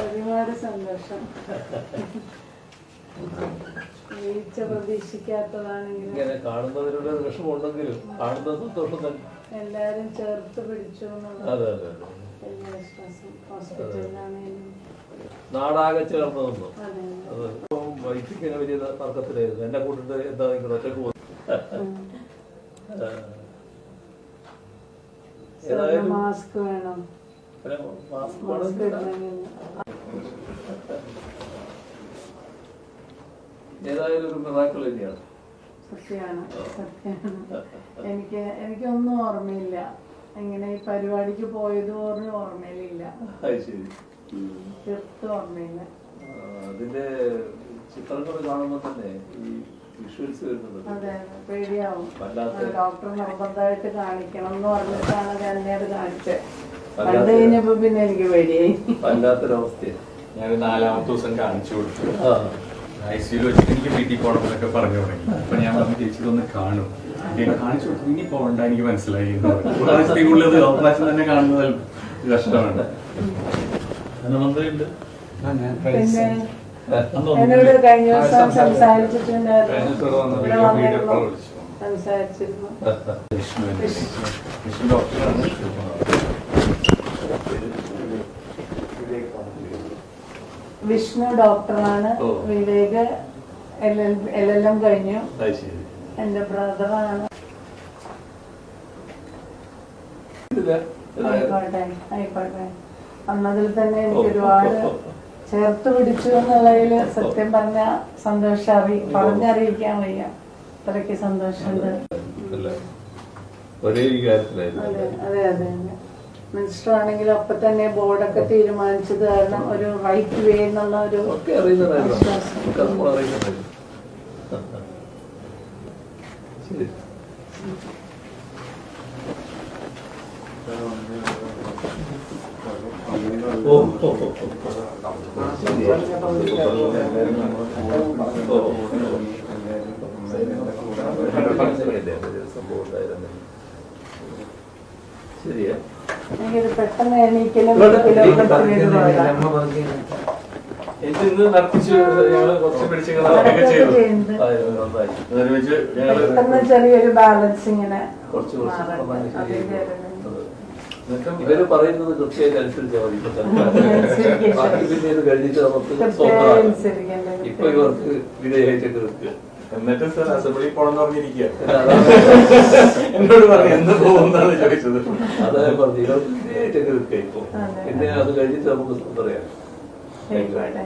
ഒരുപാട് സന്തോഷം. വീഴ്ച എല്ലാരും ചേർത്ത് പിടിച്ചു നാടാകെ ചേർന്നു അത് ഇങ്ങനെ വലിയ തർക്കത്തിലായിരുന്നു. എന്നെ കൂട്ടിട്ട് എന്താ നിങ്ങൾ ഒറ്റയ്ക്ക് പോകുന്നു ഏതായാലും മാസ്ക് വേണം. മാസ്ക് വേണം. ഏതായാലും ഒരു മിറാക്കൾ തന്നെയാണ്. സത്യമാണ് സത്യമാണ്. എനിക്ക് എനിക്കൊന്നും ഓർമ്മയില്ല. എങ്ങനെ ഈ പരിപാടിക്ക് പോയത് പോലും ഓർമ്മയിലില്ല. തീർത്തും ഓർമ്മയില്ല. അതിന്റെ ചിത്രങ്ങൾ കാണുമ്പോൾ തന്നെ ഈ വിഷ്വൽസ് വരുന്നത് അതെ പേടിയാവും. വല്ലാത്ത ഡോക്ടർ നിർബന്ധമായിട്ട് കാണിക്കണം എന്ന് പറഞ്ഞിട്ടാണ് ഞാൻ അത് കാണിച്ചത്. കണ്ടു കഴിഞ്ഞപ്പോ പിന്നെ എനിക്ക് പേടിയായി. വല്ലാത്തൊരവസ്ഥയാണ്. ഞാൻ നാലാമത്തെ ദിവസം കാണിച്ചു കൊടുത്തു. ഐ സിയിൽ വെച്ചിട്ട് എനിക്ക് വീട്ടിൽ പോകണം എന്നൊക്കെ പറഞ്ഞു തുടങ്ങി. അപ്പൊ ഞാൻ പറഞ്ഞു ചേച്ചി ഒന്ന് കാണും. കാണിച്ചു കൊടുത്തു. ഇനി പോകണ്ട എനിക്ക് മനസ്സിലായി. ഒരാഴ്ചയ്ക്കുള്ളിൽ ഓപ്പറേഷൻ തന്നെ കാണുന്നത് കഷ്ടമാണ് ധനമന്ത്രിയുണ്ട് ആ, ഞാൻ എന്നോട് കഴിഞ്ഞ ദിവസം സംസാരിച്ചു. സംസാരിച്ചിട്ടുണ്ടായിരുന്നു. സംസാരിച്ചിരുന്നു. വിഷ്ണു. ഡോക്ടറാണ്. വിവേക് എൽ എൽ എം കഴിഞ്ഞു. എന്റെ ബ്രദറാണ്. ആയിക്കോട്ടെ ആയിക്കോട്ടെ. അന്നതിൽ തന്നെ എനിക്ക് ഒരുപാട്. ചേർത്ത് പിടിച്ചു എന്നുള്ളതിൽ സത്യം പറഞ്ഞ സന്തോഷം അറി പറഞ്ഞറിയിക്കാൻ വയ്യ. അത്രയ്ക്ക് സന്തോഷമുണ്ട്. ഒരേ അതെ അതെ മിനിസ്റ്റർ ആണെങ്കിൽ അപ്പൊ തന്നെ ബോർഡൊക്കെ തീരുമാനിച്ചത് കാരണം ഒരു റൈറ്റ് വേ എന്നുള്ള ഒരു ശരി. സംഭവം ഉണ്ടായിരുന്നു. ശരിയാ പെട്ടെന്ന് എണീക്കലും ഇന്ന് നടത്തിച്ച് ഞങ്ങൾ കുറച്ച് പിടിച്ച് അതൊക്കെ ചെയ്തു ചെറിയൊരു ബാലൻസ് ഇങ്ങനെ കുറച്ച് കുറച്ച് മാറട്ടെ. നന്നായി അതിന്റെ ശരിയായി. ഒരു- എന്നിട്ടും ഇവർ പറയുന്നത് കൃത്യമായിട്ട് അനുസരിച്ചാൽ മതി. ബാക്കി പിന്നെ ഇത് കഴിഞ്ഞിട്ട് നമുക്ക് കൃത്യമായി ഇപ്പൊ ഇവർക്ക് വിധേയമായിട്ടൊക്കെ നിൽക്കുക എന്നിട്ട് സർ അസംബ്ലി പോണെന്ന് പറഞ്ഞിരിക്കുക അതാണ് എന്നോട് പറഞ്ഞു എന്ന് പോകുന്നാണ് ചോദിച്ചത്? അതായത് പറഞ്ഞു ഇവർക്ക് വിധേയമായിട്ടൊക്കെ നിൽക്കുക ഇപ്പൊ. പിന്നെ അത് കഴിഞ്ഞിട്ട് നമുക്ക് പറയാം. ആയിക്കോട്ടെ.